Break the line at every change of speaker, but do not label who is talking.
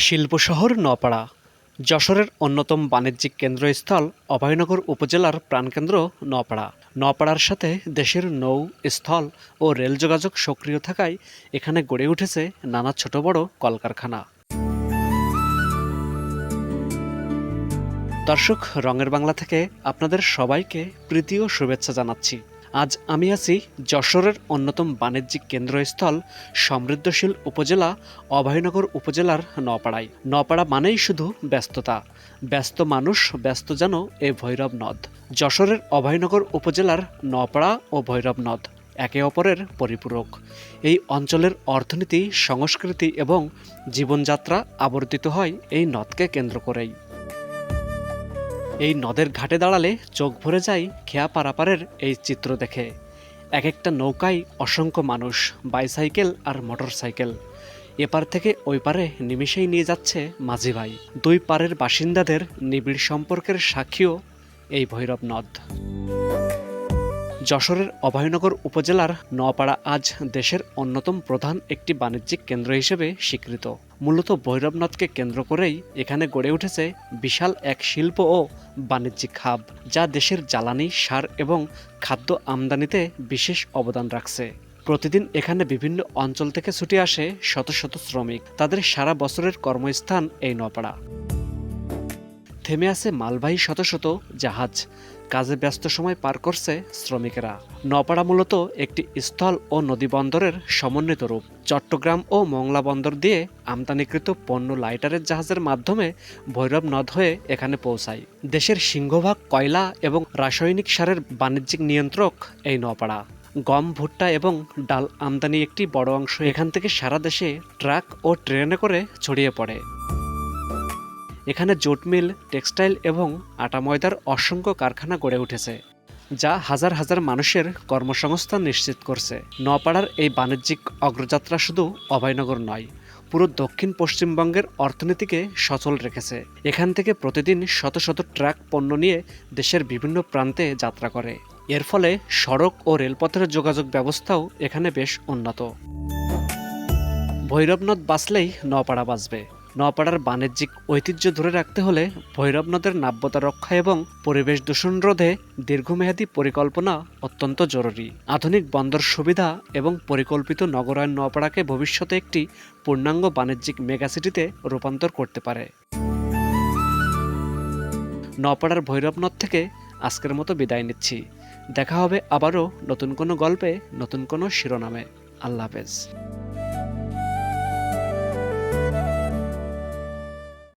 শিল্পশহর নপাড়া যশোরের অন্যতম বাণিজ্যিক কেন্দ্রস্থল অভয়নগর উপজেলার প্রাণকেন্দ্র নপাড়া নপাড়ার সাথে দেশের নৌ, স্থল ও রেল যোগাযোগ সক্রিয় থাকায় এখানে গড়ে উঠেছে নানা ছোট বড় কলকারখানা। দর্শক, রঙের বাংলা থেকে আপনাদের সবাইকে প্রীতি ও শুভেচ্ছা জানাচ্ছি। আজ আমি আছি যশোরের অন্যতম বাণিজ্যিক কেন্দ্রস্থল সমৃদ্ধশীল উপজেলা অভয়নগর উপজেলার নপাড়ায় নপাড়া মানেই শুধু ব্যস্ততা। ব্যস্ত মানুষ, ব্যস্ত যেন এ ভৈরব নদ। যশোরের অভয়নগর উপজেলার নপাড়া ও ভৈরব নদ, একে অপরের পরিপূরক। এই অঞ্চলের অর্থনীতি, সংস্কৃতি এবং জীবনযাত্রা আবর্তিত হয় এই নদকে কেন্দ্র করেই। এই নদের ঘাটে দাঁড়ালে চোখ ভরে যায় খেয়া পারাপারের এই চিত্র দেখে। এক একটা নৌকায় অসংখ্য মানুষ, বাইসাইকেল আর মোটর সাইকেল এপার থেকে ওই পারে নিমিষেই নিয়ে যাচ্ছে মাঝি ভাই। দুই পারের বাসিন্দাদের নিবিড় সম্পর্কের সাক্ষীও এই ভৈরব নদ। যশোরের অভয়নগর উপজেলার নপাড়া আজ দেশের অন্যতম প্রধান একটি বাণিজ্যিক কেন্দ্র হিসেবে স্বীকৃত। মূলত ভৈরবনাথকে কেন্দ্র করেই এখানে গড়ে উঠেছে বিশাল এক শিল্প ও বাণিজ্যিক হাব, যা দেশের জ্বালানি, সার এবং খাদ্য আমদানিতে বিশেষ অবদান রাখছে। প্রতিদিন এখানে বিভিন্ন অঞ্চল থেকে ছুটে আসে শত শত শ্রমিক। তাদের সারা বছরের কর্মস্থান এই নপাড়া থেমে আছে মালবাহী শত শত জাহাজ। কাজে ব্যস্ত সময় পার করছে শ্রমিকেরা। নপাড়া মূলত একটি স্থল ও নদী বন্দরের সমন্বিত রূপ। চট্টগ্রাম ও মংলা বন্দর দিয়ে আমদানিকৃত পণ্য লাইটারের জাহাজের মাধ্যমে ভৈরব নদ হয়ে এখানে পৌঁছায়। দেশের সিংহভাগ কয়লা এবং রাসায়নিক সারের বাণিজ্যিক নিয়ন্ত্রক এই নপাড়া গম, ভুট্টা এবং ডাল আমদানি একটি বড় অংশ এখান থেকে সারা দেশে ট্রাক ও ট্রেনে করে ছড়িয়ে পড়ে। এখানে জুট মিল, টেক্সটাইল এবং আটা ময়দার অসংখ্য কারখানা গড়ে উঠেছে, যা হাজার হাজার মানুষের কর্মসংস্থান নিশ্চিত করছে। নপাড়ার এই বাণিজ্যিক অগ্রযাত্রা শুধু অভয়নগর নয়, পুরো দক্ষিণ পশ্চিমবঙ্গের অর্থনীতিকে সচল রেখেছে। এখান থেকে প্রতিদিন শত শত ট্রাক পণ্য নিয়ে দেশের বিভিন্ন প্রান্তে যাত্রা করে। এর ফলে সড়ক ও রেলপথের যোগাযোগ ব্যবস্থাও এখানে বেশ উন্নত। ভৈরবনদ বাঁচলেই নপাড়া বাঁচবে। নপাড়ার বাণিজ্যিক ঐতিহ্য ধরে রাখতে হলে ভৈরব নদের নাব্যতা রক্ষা এবং পরিবেশ দূষণ রোধে দীর্ঘমেয়াদী পরিকল্পনা অত্যন্ত জরুরি। আধুনিক বন্দর সুবিধা এবং পরিকল্পিত নগরায়ণ নপাড়াকে ভবিষ্যতে একটি পূর্ণাঙ্গ বাণিজ্যিক মেগাসিটিতে রূপান্তর করতে পারে। নপাড়ার ভৈরবনদ থেকে আজকের মতো বিদায় নিচ্ছি। দেখা হবে আবারও নতুন কোনো গল্পে, নতুন কোনো শিরোনামে। আল্লাহ হাফেজ।